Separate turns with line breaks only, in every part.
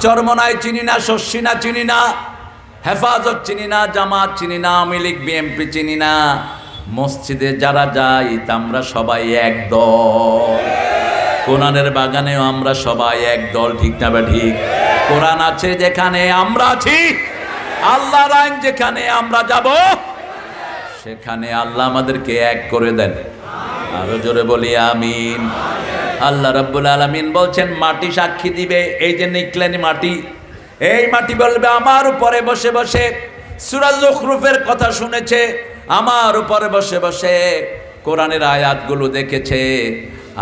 চরমনায় চিনি না শস্যিনা চিনি না। হেফাজত চিনি না, জামাত চিনি না, আওয়ামী লীগ বিএমপি চিনি না। মসজিদে যারা যাই আমরা সবাই এক দল। কোরআনের বাগানেও আমরা সবাই এক দল, ঠিক না বা ঠিক? কোরআন আছে যেখানে আমরা আছি, আল্লাহর আইন যেখানে আমরা যাব, সেখানে আল্লাহ আমাদেরকে এক করে দেন। আরও জোরে বলি, আমিন। আল্লাহ রাব্বুল আলামিন বলছেন, মাটি সাক্ষী দিবে। এই যে নিকলেন মাটি, এই মাটি বলবে, আমার উপরে বসে বসে। সুরাজ কথা শুনেছে, আমার উপরে বসে বসে কোরআনের আয়াতগুলো দেখেছে।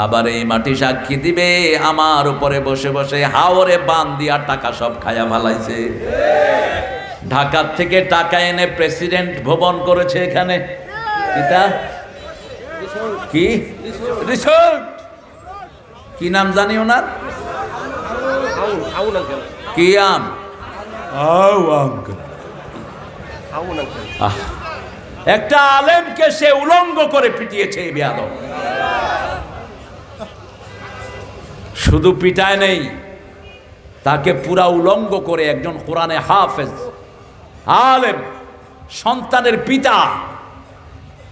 আবার এই মাটি সাক্ষী দিবে, আমার উপরে বসে বসে হাওরে বান দিয়া টাকা সব খায়া ফালাইছে। ঢাকার থেকে টাকা এনে প্রেসিডেন্ট ভবন করেছে এখানে। কি? রিসোর্ট। কি নাম জানি ওনার? কি আম একটা আলেমকে সে উলঙ্গ করে পিটিয়েছে এই বেয়াদব। শুধু পিটায় নেই তাকে পুরা উলঙ্গ করে একজন কোরআনে হাফেজ আলেম সন্তানের পিতা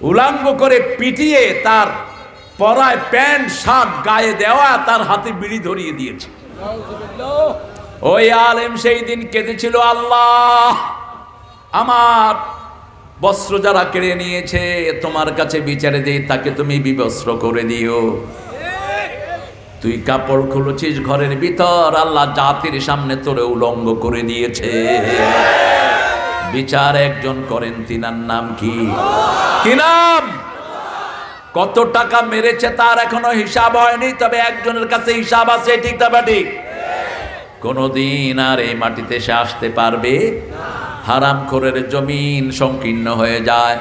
উলঙ্গ করে পিটিয়ে তার পরায় প্যান্ট, শার্ট গায়ে দেওয়া, তার হাতে বিড়ি ধরিয়ে দিয়েছে। ওই আলেম সেই দিন কেঁদেছিল, আল্লাহ, আমার বস্ত্র যারা কেড়ে নিয়েছে, তোমার কাছে বিচারে দিই, তাকে তুমি বিবস্ত্র করে দিও। তুই কাপড় খুলেছিস ঘরের ভিতর, আল্লাহ জাতির সামনে তোরে উলঙ্গ করে দিয়েছে। বিচার একজন করেন, তিনার নাম কি? কি নাম? কত টাকা মেরেছে তার এখনও হিসাব হয়নি, তবে একজনের কাছে হিসাব আছে, ঠিক তবে ঠিক? কোনোদিন আর এই মাটিতে সে আসতে পারবে? হারাম খোরের জমিন সংকীর্ণ হয়ে যায়।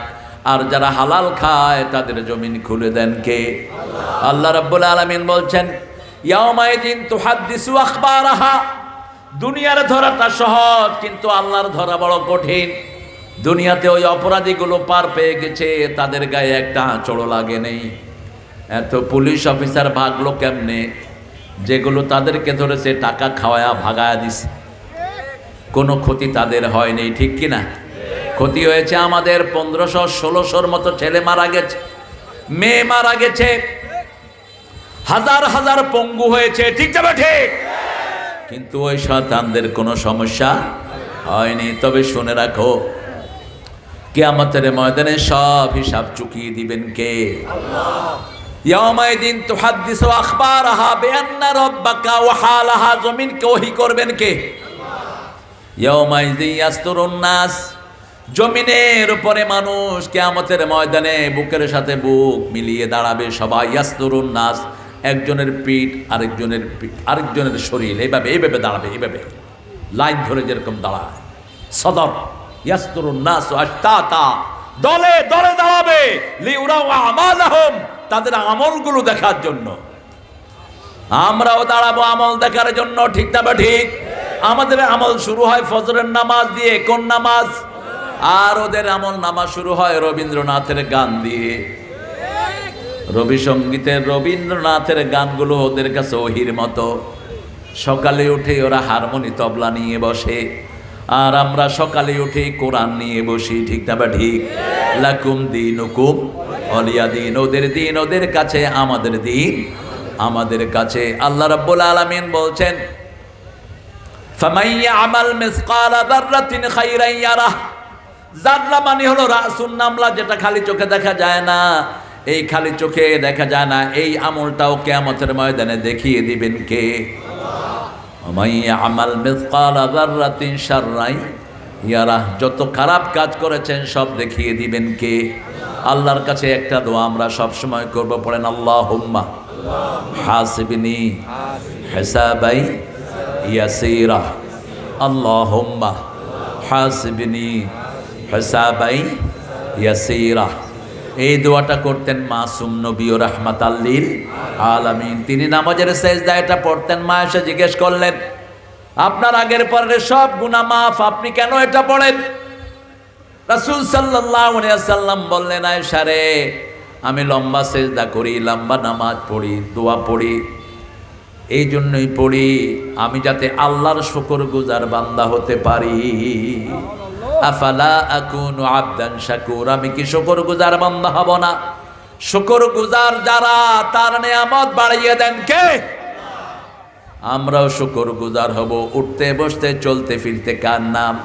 আর যারা হালাল খায়, তাদের জমিন খুলে দেন কে? আল্লাহ রাব্বুল আলামিন বলছেন ইয়াউমাইদিন তুহাদ্দিসু আখবারাহা। দুনিয়ার ধরাটা সহজ, কিন্তু আল্লাহর ধরা বড় কঠিন। দুনিয়াতে ওই অপরাধীগুলো পার পেয়ে গেছে, তাদের গায়ে একটা আঁচড়ও লাগে নেই। এত পুলিশ অফিসার ভাগলো কেমনে? যেগুলো তাদেরকে ধরেছে, টাকা খাওয়ায়া ভাগায়া দিছে। কোনো ক্ষতি তাদের হয়নি, ঠিক কি না? ক্ষতি হয়েছে আমাদের পনেরোশো, ষোলোশোর মতো ছেলে মারা গেছে। মেয়ে মারা গেছে। হাজার হাজার পঙ্গু হয়েছে, ঠিক যাবে ঠিক? কিন্তু ওই শতানদের কোনো সমস্যা হয়নি। তবে শুনে রাখো কেয়ামতের ময়দানে সব হিসাব চুকিয়ে দিবেন কে? করবেন কে? জমিনের উপরে মানুষ কেয়ামতের ময়দানে বুকের সাথে বুক মিলিয়ে দাঁড়াবে, সবাই নাস, একজনের পিঠ আরেকজনের পিঠ আরেকজনের শরীর, এইভাবে এইভাবে দাঁড়াবে, এইভাবে। লাইন ধরে যেরকম দাঁড়ায়। সদর। ইয়াসতুরুন নাস দলে দলে দাঁড়াবে। লিউরাও আমালাহুম, তাদের আমলগুলো দেখার জন্য। আমরাও দাঁড়াবো আমল দেখার জন্য, ঠিক না ঠিক আমাদের আমল শুরু হয় ফজরের নামাজ দিয়ে, কোন নামাজ? আর ওদের আমল নামাজ শুরু হয় রবীন্দ্রনাথের গান দিয়ে। রবি সঙ্গীতের রবীন্দ্রনাথের গানগুলো ওদের কাছে ওহির মতো। সকালে উঠে ওরা হারমোনি তবলা নিয়ে বসে। আর আমরা সকালে উঠে কোরআন নিয়ে বসি, ঠিক না বা ঠিক? লাকুম দিন হুকুম অলিয়া দিন, ওদের দিন, ওদের কাছে আমাদের দিন, আমাদের কাছে আল্লাহ রাব্বুল আলামিন বলছেন, ফামাইয়া আমাল মিসকালা যাররাতিন খাইরান ইয়ারাহ। জাররা মানে হলো রাসুন নামলা, যেটা খালি চোখে দেখা যায় না। এই খালি চোখে দেখা যায় না, এই আমলটাও কেয়ামতের ময়দানে দেখিয়ে দিবেন কে? আমাল মিসকালা যাররাতিন শাররাই ইয়ারা যত খারাপ কাজ করেছেন সব দেখিয়ে দিবেন কে? আল্লাহর কাছে একটা দোয়া আমরা সব সময় করব, পড়েন আল্লাহ হুম্মা হাসিবিনি হিসাবাই ইয়াসিরা। আল্লাহ হুম্মা হাসিবিনি হিসাবাই ইয়াসিরা। এই দোয়াটা করতেন মাসুম নবী ও রহমাত আল্লিল আলামিন। তিনি নামাজের সেজদা এটা পড়তেন, মা এসে জিজ্ঞেস করলেন, আপনার আগের পরের সব গুনাহ মাফ, আপনি কেন এটা পড়েন? রাসূল সাল্লাম বললেন আয়েশা রে আমি লম্বা সেজদা করি, লম্বা নামাজ পড়ি, দোয়া পড়ি এই জন্যই পড়ি, আমি যাতে আল্লাহর শকর গুজার বান্দা হতে পারি। আফালা আকুনু আবদান শাকুর, আমি কি শকর গুজার বান্দা হব না? শকর গুজার যারা, তার নিয়ামত বাড়িয়ে দেন কে? আমরাও শুকর গুজার হব, উঠতে বসতে চলতে ফিরতে কার নাম?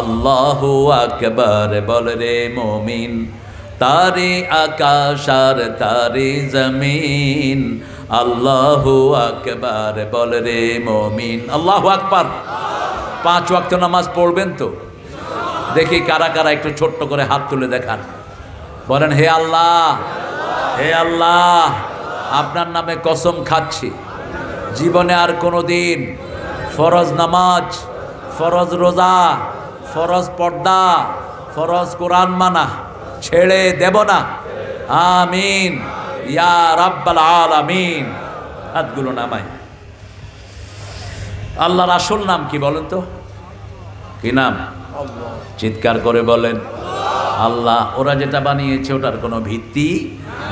আল্লাহ আকবর, বল রে মমিন তারে আকাশ আর তারে জমিন। আল্লাহ আকবর, বল রে মমিন, আল্লাহ আকবর। পাঁচ ওয়াক্ত নামাজ পড়বেন তো? দেখি কারা কারা একটু ছোট্ট করে হাত তুলে দেখান। বলেন, হে আল্লাহ হে আল্লাহ, আপনার নামে কসম খাচ্ছি। জীবনে আর কোনো দিন ফরজ নামাজ, ফরজ রোজা, ফরজ পর্দা, ফরজ কোরআন মানা ছেড়ে দেব না। আমিন। ইয়া রাব্বাল আলামিন। হাতগুলো নামাই। আল্লাহর আসল নাম কি বলেন তো? কি নাম? চিৎকার করে বলেন, আল্লাহ, ওরা যেটা বানিয়েছে ওটার কোনো ভিত্তি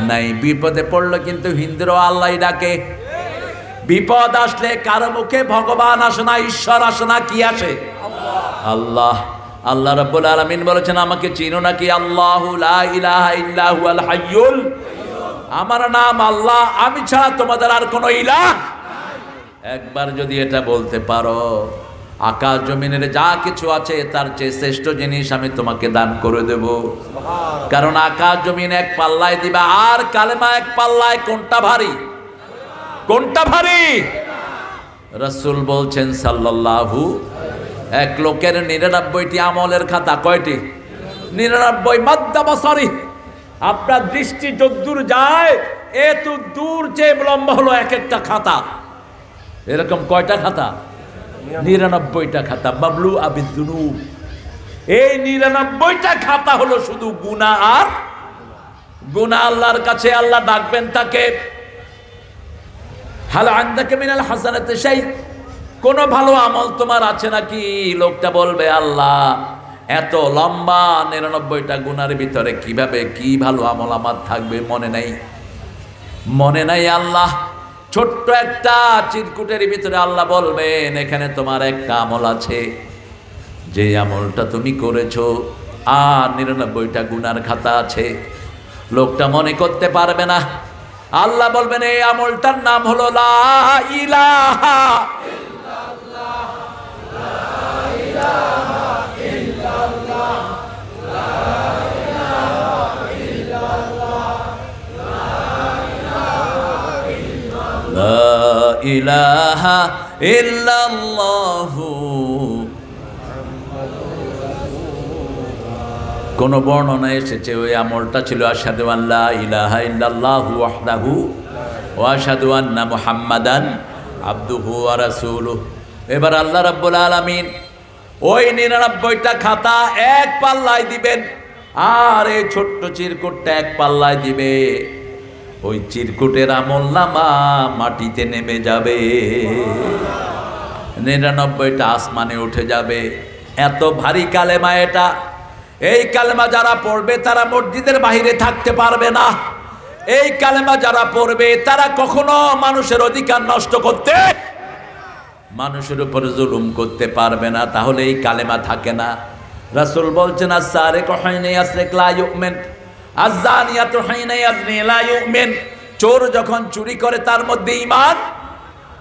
নাই। বিপদে পড়লে কিন্তু হিন্দুরাও আল্লাহ ডাকে। বিপদ আসলে কারও মুখে ভগবান আসে না, ঈশ্বর আসে না, কি আসে? আল্লাহ আল্লাহ রাব্বুল আলামিন বলেছেন, আমাকে চিনো নাকি আল্লাহু হাইয়ুল? আমার নাম আল্লাহ, আমি ছাড়া তোমাদের আর কোনো ইলাহ একবার যদি এটা বলতে পারো আকাশ জমিনের যা কিছু আছে তার চেয়ে শ্রেষ্ঠ জিনিস আমি তোমাকে দান করে দেব। কারণ আকাশ জমিন এক পাল্লায় দিবা আর কালেমা এক পাল্লায় কোনটা ভারী? কোনটা ভারী? রসুল বলছেন সাল্লাল্লাহু এক লোকের নিরানব্বইটি আমলের খাতা কয়টি? নিরানব্বই মাদ্দাবাসারি আপনার দৃষ্টি যদ্দূর যায় এত দূর যে লম্বা হলো এক একটা খাতা। এরকম কয়টা খাতা? নিরানব্বইটা খাতা। বাবলু আবিদুনু এই নিরানব্বইটা খাতা হলো শুধু গুণা আর গুণা আল্লাহর কাছে আল্লাহ ডাকবেন তাকে। হাল আন্দাকে মিনাল হাসানাতে সেই কোনো ভালো আমল তোমার আছে নাকি? লোকটা বলবে, আল্লাহ, এত লম্বা নিরানব্বইটা গুণার ভিতরে কীভাবে কি ভালো আমল আমার থাকবে মনে নাই? মনে নাই আল্লাহ। ছোট্ট একটা চিরকুটের ভিতরে আল্লাহ বলবেন, এখানে তোমার একটা আমল আছে। যে আমলটা তুমি করেছ, আর নিরানব্বইটা গুনার খাতা আছে। লোকটা মনে করতে পারবে না। আল্লাহ বলবেন, এই আমলটার নাম হলো লা ইলাহা ইলাহা ইল্লাল্লাহু। কোন বর্ণনা এসেছে, ওই আমলটা ছিল আসাদু আল্লাহ ইলাহা ইল্লাল্লাহু ওয়াহদাহু ও আশহাদু আন্না মুহাম্মাদান আবদুহু ওয়া রাসূলুহু। এবার আল্লাহ রাব্বুল আলামিন ওই নিরানব্বইটা খাতা এক পাল্লায় দিবেন, আর এই ছোট্ট চিরকুটটা এক পাল্লায় দিবে। ওই চিরকুটের আমল নামা মাটিতে নেমে যাবে। নিরানব্বইটা আসমানে উঠে যাবে। এত ভারী কালেমা এটা। এই কালেমা যারা পড়বে, তারা মসজিদের বাহিরে থাকতে পারবে না। এই কালেমা যারা পড়বে, তারা কখনো মানুষের অধিকার নষ্ট করতে মানুষের উপরে জুলুম করতে পারবে না। তাহলে এই কালেমা থাকে না। রাসূল বলছেন আসারে কহাইনে আসলে ক্লায়ুমেন চোর যখন চুরি করে, তার মধ্যে ইমান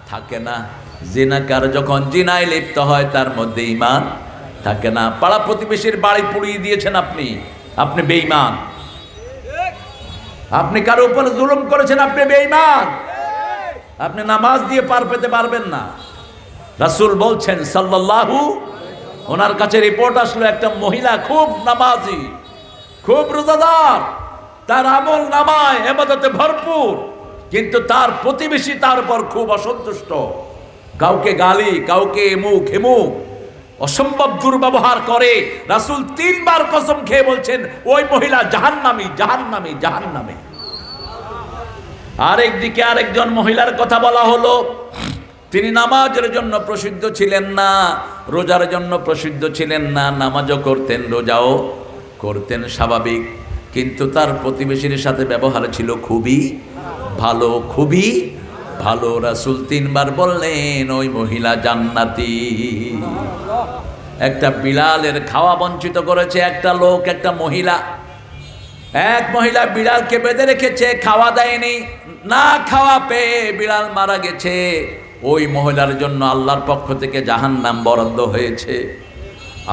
থাকে না। জিনাকার যখন জিনায় লিপ্ত হয়, তার মধ্যে ইমান থাকে না। পাড়া প্রতিবেশীর বাড়ি পুড়িয়ে দিয়েছেন আপনি। আপনি বেঈমান। আপনি কারও উপরে জুলুম করেছেন, আপনি বেঈমান। আপনি নামাজ দিয়ে পার পেতে পারবেন না। রাসূল বলছেন, সাল্লাল্লাহু, ওনার কাছে রিপোর্ট আসলো, একটা মহিলা খুব নামাজি। খুব রোজাদার, তার আমল নামায় এবাদতে ভরপুর, কিন্তু তার প্রতিবেশী তার উপর খুব অসন্তুষ্ট। কাউকে গালি, কাউকে এমুক হেমুক অসম্ভব দুর্ব্যবহার করে। রাসুল তিনবার কসম খেয়ে বলছেন, ওই মহিলা জাহান্নামী জাহান্নামী জাহান্নামী। আরেকদিকে আরেকজন মহিলার কথা বলা হলো, তিনি নামাজের জন্য প্রসিদ্ধ ছিলেন না, রোজার জন্য প্রসিদ্ধ ছিলেন না, নামাজও করতেন, রোজাও করতেন স্বাভাবিক, কিন্তু তার প্রতিবেশীর সাথে ব্যবহার ছিল খুবই ভালো খুবই ভালো। রাসুল তিনবার বললেন, ওই মহিলা জান্নাতি। একটা বিড়ালের খাওয়া বঞ্চিত করেছে একটা লোক, একটা মহিলা। এক মহিলা বিড়ালকে বেঁধে রেখেছে, খাওয়া দেয়নি, না খাওয়া পেয়ে বিড়াল মারা গেছে। ওই মহিলার জন্য আল্লাহর পক্ষ থেকে জাহান্নাম বরাদ্দ হয়েছে।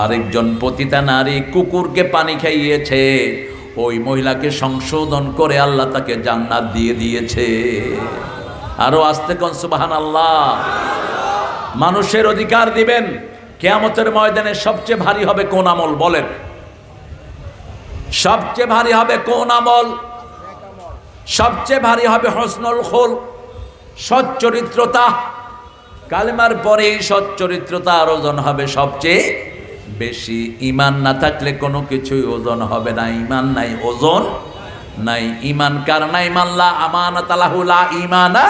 আরেকজন পতিতা নারী কুকুরকে পানি খাইয়েছে। ওই মহিলাকে সংশোধন করে আল্লাহ তাকে জান্নাত দিয়ে দিয়েছে। আরও আসতে কোন সুবাহান আল্লাহ মানুষের অধিকার দিবেন। কেয়ামতের ময়দানে সবচেয়ে ভারী হবে কোন আমল বলেন। সবচেয়ে ভারী হবে কোন আমল? সবচেয়ে ভারী হবে হসনুল খোল সচ্চরিত্রতা কালেমার পরে এই সচ্চরিত্রতার ওজন হবে সবচেয়ে বেশি। ইমান না থাকলে কোনো কিছুই ওজন হবে না। ইমান নাই, ওজন নাই। ইমান কার নাই মাল্লা আমানত আলাহুলা ইমানা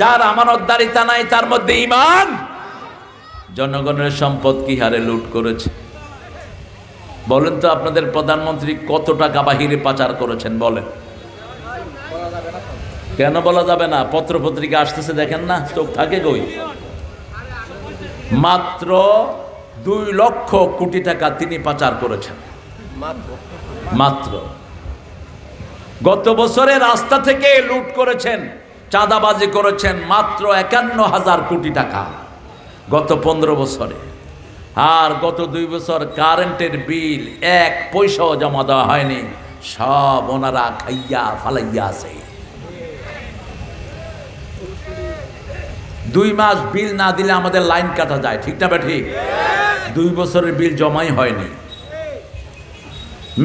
যার আমানতদারিতা নাই, তার মধ্যে ইমান জনগণের সম্পদ কি হারে লুট করেছে? বলেন তো আপনাদের প্রধানমন্ত্রী কত টাকা বাহিরে পাচার করেছেন, বলেন। কেন বলা যাবে না? পত্র পত্রিকা আসতেছে, দেখেন না, চোখ থাকে কই? মাত্র দুই লক্ষ কোটি টাকা তিনি পাচার করেছেন।
মাত্র।
গত বছরে রাস্তা থেকে লুট করেছেন চাঁদাবাজি করেছেন মাত্র একান্ন হাজার কোটি টাকা গত পনেরো বছরে। আর গত দুই বছর কারেন্টের বিল এক পয়সাও জমা দেওয়া হয়নি সব ওনারা খাইয়া ফালাইয়া আছে। দুই মাস বিল না দিলে আমাদের লাইন কাটা যায় ঠিক না ঠিক? দুই বছরের বিল জমাই হয়নি।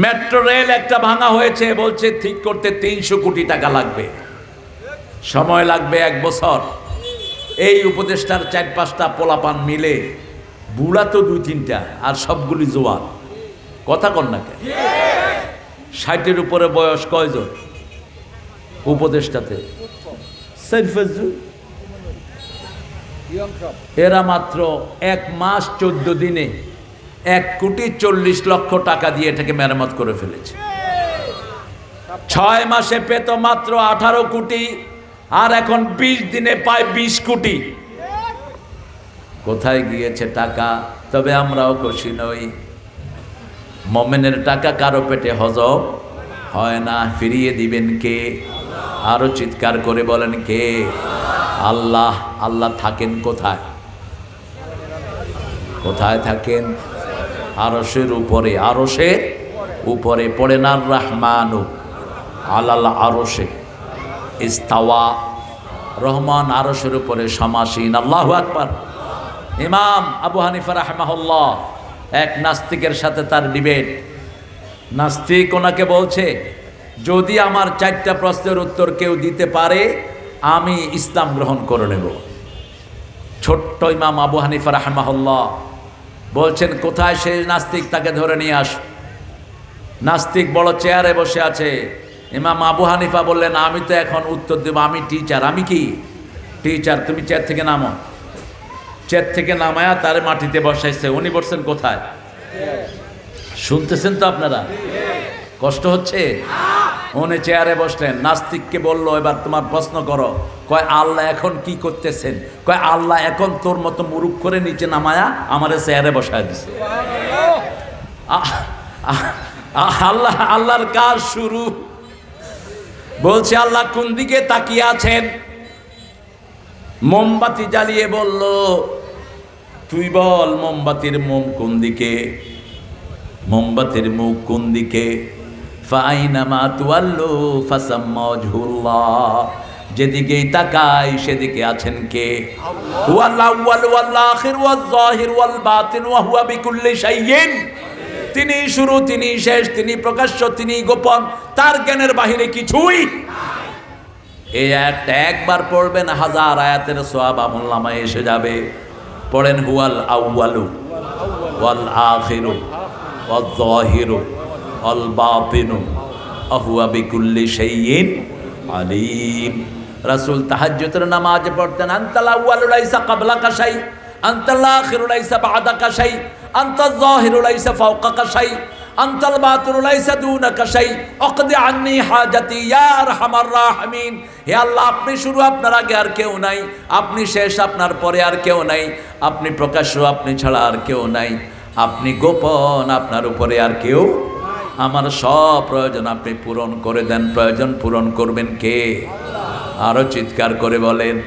মেট্রো রেল একটা ভাঙা হয়েছে, বলছে ঠিক করতে তিনশো কোটি টাকা লাগবে। সময় লাগবে এক বছর। এই উপদেষ্টার চার পাঁচটা পোলাপান মিলে বুড়া তো দুই তিনটা, আর সবগুলি জোয়ান। কথা কন না কেন? ষাটের উপরে বয়স কয়জন উপদেষ্টাতে? সাইফাজুল এরা মাত্র এক মাস চোদ্দ দিনে এক কোটি চল্লিশ লক্ষ টাকা দিয়ে এটাকে মেরামত করে ফেলেছে। ছয় মাসে পেত মাত্র আঠারো কোটি, আর এখন বিশ দিনে পায় বিশ কোটি। কোথায় গিয়েছে টাকা? তবে আমরাও খুশি নই। মমেনের টাকা কারও পেটে হজম হয় না। ফিরিয়ে দিবেন কে? আরও চিৎকার করে বলেন কে? আল্লাহ আল্লাহ থাকেন কোথায়? কোথায় থাকেন? আরসের উপরে আরসের উপরে পড়ে না রহমানু, আলাল আরসে ইস্তাওয়া, রহমান আরসের উপরে সমাসীন, আল্লাহ আকবার। ইমাম আবু হানিফা রাহমাহুল্লাহ, এক নাস্তিকের সাথে তার ডিবেট। নাস্তিক ওনাকে বলছে, যদি আমার চারটা প্রশ্নের উত্তর কেউ দিতে পারে আমি ইসলাম গ্রহণ করে নেব। ছোট্ট ইমাম আবু হানিফা রাহমাহুল্লাহ বলছেন, কোথায় সে নাস্তিক? তাকে ধরে নিয়ে আস। নাস্তিক বড় চেয়ারে বসে আছে। ইমাম আবু হানিফা বললেন, আমি তো এখন উত্তর দেব, আমি টিচার, আমি কি? টিচার, তুমি চেয়ার থেকে নামো। চেয়ার থেকে নামায়া তার মাটিতে বসাইছে। উনি বসছেন কোথায়? শুনতেছেন তো আপনারা? কষ্ট হচ্ছে? উনি চেয়ারে বসলেন, নাস্তিককে বলল, এবার তোমার প্রশ্ন করো, কয় আল্লাহ এখন কি করতেছেন? কয় আল্লাহ এখন তোর মতো মুরুখ করে নিচে নামায়া আমারে চেয়ারে বসায় দিছে। আল্লাহ, আল্লাহর কাজ শুরু। বলছে, আল্লাহ কোন দিকে তাকিয়ে আছেন? মোমবাতি জ্বালিয়ে বলল, তুই বল, মোমবাতির মোম কোন দিকে? মোমবাতির মুখ কোন দিকে? ফাইনামা তুয়াল্লু ওয়াজহুল্লাহ যেদিকেই তাকাই, সেদিকে আছেন কে? তিনি শুরু, তিনি শেষ, তিনি প্রকাশ্য, তিনি গোপন। তার জ্ঞানের বাহিরে কিছুই এই আয়াতটা একবার পড়বেন, হাজার আয়াতের সোয়াব আমল নামায় এসে যাবে। পড়েন হুয়াল আউয়ালু ওয়াল আখিরু ওয়াল যাহিরু ওয়াল বাতিনু আহুয়া বিকুল্লি আলিম। রাসূল তাহাজ্জুদের নামাজ পড়তেন, আনতাল আউয়ালু লাইসা ক্বাবলাকা শাই, আনতাল আখিরু লাইসা বাদাকা শাই, আনতাল যাহিরু লাইসা ফাওকাকা শাই, আনতাল বাতুর লাইসা দুনাকা শাই, অকদি আন্নি হাজাতি ইয়া আরহামার রাহিমিন। হে আল্লাহ, আপনি শুরু আপনার আগে আর কেউ নাই, আপনি শেষ আপনার পরে আর কেউ নাই, আপনি প্রকাশ্য আপনি ছাড়া আর কেউ নাই, আপনি গোপন আপনার উপরে আর কেউ আমার সব প্রয়োজন আপনি পূরণ করে দেন। প্রয়োজন পূরণ করবেন কে? আরও চিৎকার করে বলেন।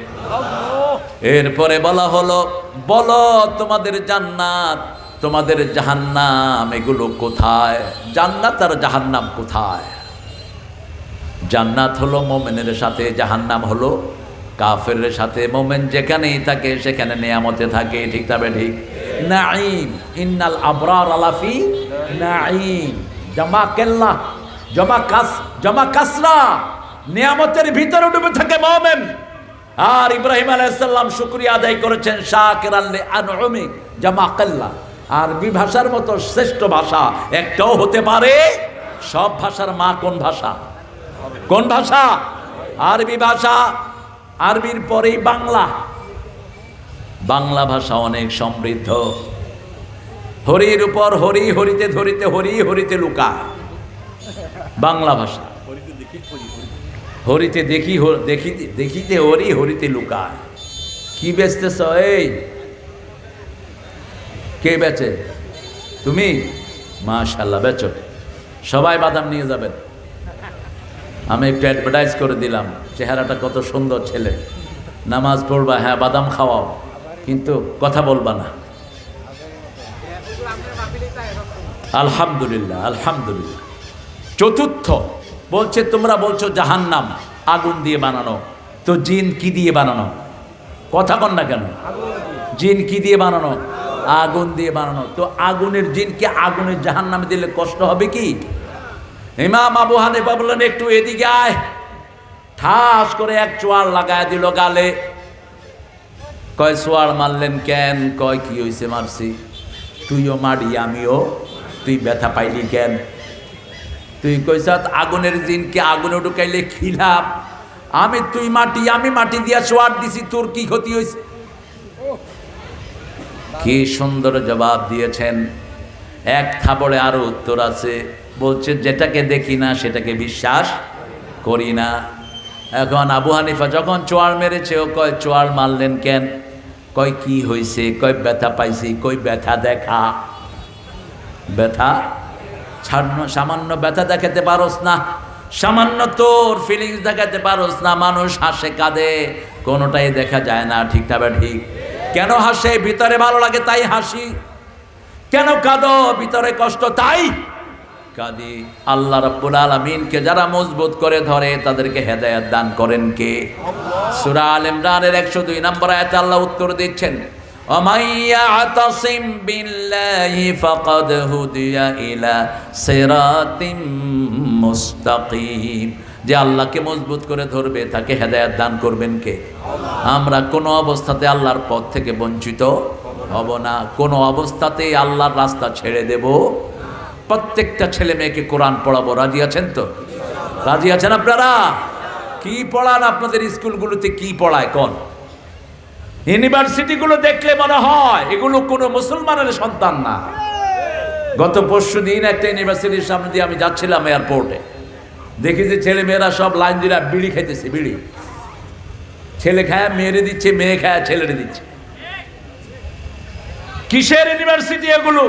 এরপরে বলা হলো, বলো তোমাদের জান্নাত, তোমাদের জাহান্নাম এগুলো কোথায়? জান্নাত আর জাহান্নাম কোথায়? জান্নাত হলো মোমেনের সাথে, জাহান্নাম হলো কাফের সাথে। মোমেন যেখানেই থাকে, সেখানে নিয়ামতে থাকে, ঠিক তবে ঠিক? নাইম ইন্নাল আবরার আলাফি নাইম জমা কেল্লা, জমা কাস, জমা কাসরা। নিয়ামতের ভিতরে ডুবে থাকে মোমেন। আর ইব্রাহিম আলাইসাল্লাম শুক্রিয়া আদায় করেছেন, শাকের আল্লে আনউমি, জামা আরবি ভাষার মতো শ্রেষ্ঠ ভাষা একটাও হতে পারে, সব ভাষার মা কোন ভাষা? কোন ভাষা? আরবি ভাষা। আরবির পরেই বাংলা। বাংলা ভাষা অনেক সমৃদ্ধ। হরির উপর হরি হরিতে ধরিতে হরি হরিতে লুকায়। বাংলা ভাষা। হরিতে দেখি হ- দেখিতে দেখিতে হরি হরিতে লুকায়। কি বেচতেছ এই? কে বেচে? তুমি? মাশাল্লাহ বেচো। সবাই বাদাম নিয়ে যাবেন। আমি একটু অ্যাডভার্টাইজ করে দিলাম চেহারাটা কত সুন্দর ছেলে। নামাজ পড়বা হ্যাঁ বাদাম খাওয়াও। কিন্তু কথা বলবা না। আলহামদুলিল্লাহ আলহামদুলিল্লাহ। চতুর্থ, বলছে, তোমরা বলছো জাহান্নাম, আগুন দিয়ে বানানো। তো জিন কি দিয়ে বানানো? কথা কন না কেন? জিন কি দিয়ে বানানো? আগুন দিয়ে বানানো। তো আগুনের জিনকে আগুনের জাহান্নামে দিলে কষ্ট হবে কি? ইমাম আবু হানিফা বললেন, একটু এদিকে আয়। ঠাস করে এক চোয়ার লাগায় দিল গালে। কয় সোয়ার মারলেন কেন? কয়, কি হয়েছে মারছি? তুইও মারি আমিও তুই ব্যথা পাইলি কেন? তুই কইস আগুনের জিনকে আগুনে ঢুকাইলে খিলাম আমি তুই মাটি, আমি মাটি দিয়া সোয়ার দিছি, তোর কি ক্ষতি হয়েছে কি সুন্দর জবাব দিয়েছেন। এক থাপড়ে আরও উত্তর আছে, বলছে, যেটাকে দেখি না, সেটাকে বিশ্বাস করি না। এখন আবু হানিফা যখন চোয়ার মেরেছে, ও কয় চোয়ার মারলেন কেন? কয়, কি হয়েছে কয়, ব্যথা পাইছি কই ব্যথা দেখা। ব্যথা? সামান্য ব্যথা দেখাতে পারোস না। সামান্য তোর ফিলিংস দেখাতে পারোস না। মানুষ হাসে, কাঁদে। কোনোটাই দেখা যায় না। ঠিক ঠিক? কেন হাসে? ভিতরে ভালো লাগে, তাই হাসি। কেন কাঁদো? ভিতরে কষ্ট, তাই কাঁদি। আল্লাহ রাব্বুল আলামিনকে যারা মজবুত করে ধরে, তাদেরকে হেদায়েত দান করেন কে? সূরা আল ইমরানের 102 নম্বর আয়াতে আল্লাহ উত্তর দিচ্ছেন ومن يعتصم بالله فقد هدي إلى صراط مستقيم যে আল্লাহকে মজবুত করে ধরবে তাকে হেদায়েত দান করবেন কে আমরা কোনো অবস্থাতে আল্লাহর পথ থেকে বঞ্চিত হব না কোনো অবস্থাতেই আল্লাহর রাস্তা ছেড়ে দেব প্রত্যেকটা ছেলে মেয়েকে কোরআন পড়াবো রাজি আছেন তো রাজি আছেন আপনারা কি পড়ান আপনাদের স্কুলগুলোতে কি পড়ায় কোন ইউনিভার্সিটিগুলো দেখলে মনে হয় এগুলো কোনো মুসলমানের সন্তান না। গত পরশু দিন একটা ইউনিভার্সিটির সামনে দিয়ে আমি যাচ্ছিলাম এয়ারপোর্টে। দেখি যে ছেলে মেয়েরা সব লাইন দিয়ে বিড়ি খাইতেছে, বিড়ি। ছেলে খায়, মেয়েরে দিচ্ছে, মেয়ে খায়, ছেলেরে দিচ্ছে। কিসের ইউনিভার্সিটি এগুলো?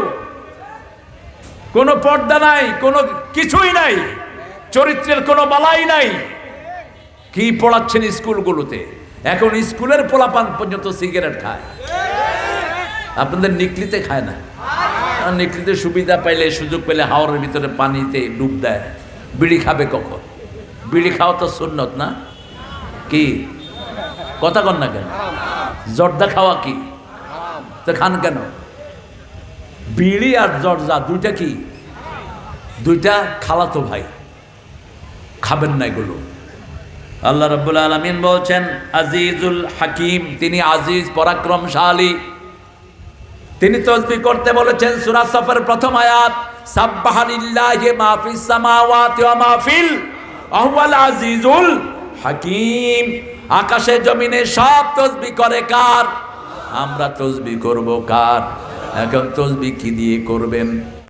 কোনো পর্দা নাই, কোনো কিছুই নাই, চরিত্রের কোনো বালাই নাই। কি পড়াচ্ছেন স্কুলগুলোতে? এখন স্কুলের পোলাপান পর্যন্ত সিগারেট খায়। আপনাদের নিকলিতে খায় না। নিকলিতে সুবিধা পাইলে, সুযোগ পেলে হাওয়ার ভিতরে পানিতে ডুব দেয়। বিড়ি খাবে কখন? বিড়ি খাওয়া তো সুন্নত না? কি? কথা কন না কেন? জর্দা খাওয়া কি? তো খান কেন? বিড়ি আর জর্দা, দুইটা কি? দুইটা খালাতো ভাই। খাবেন না এগুলো। আল্লাহ রব্বুল আলমিন বলছেন, আজিজুল হাকিম তিনি আজিজ, পরাক্রমশালী। তিনি তসবি করতে বলেছেন, সূরা সফর প্রথম আয়াত ওয়া মা ফিল আজিজুল হাকিম জমিনে সব করে কার? আমরা তসবি করব কার? এখন তসবি কি দিয়ে করবেন?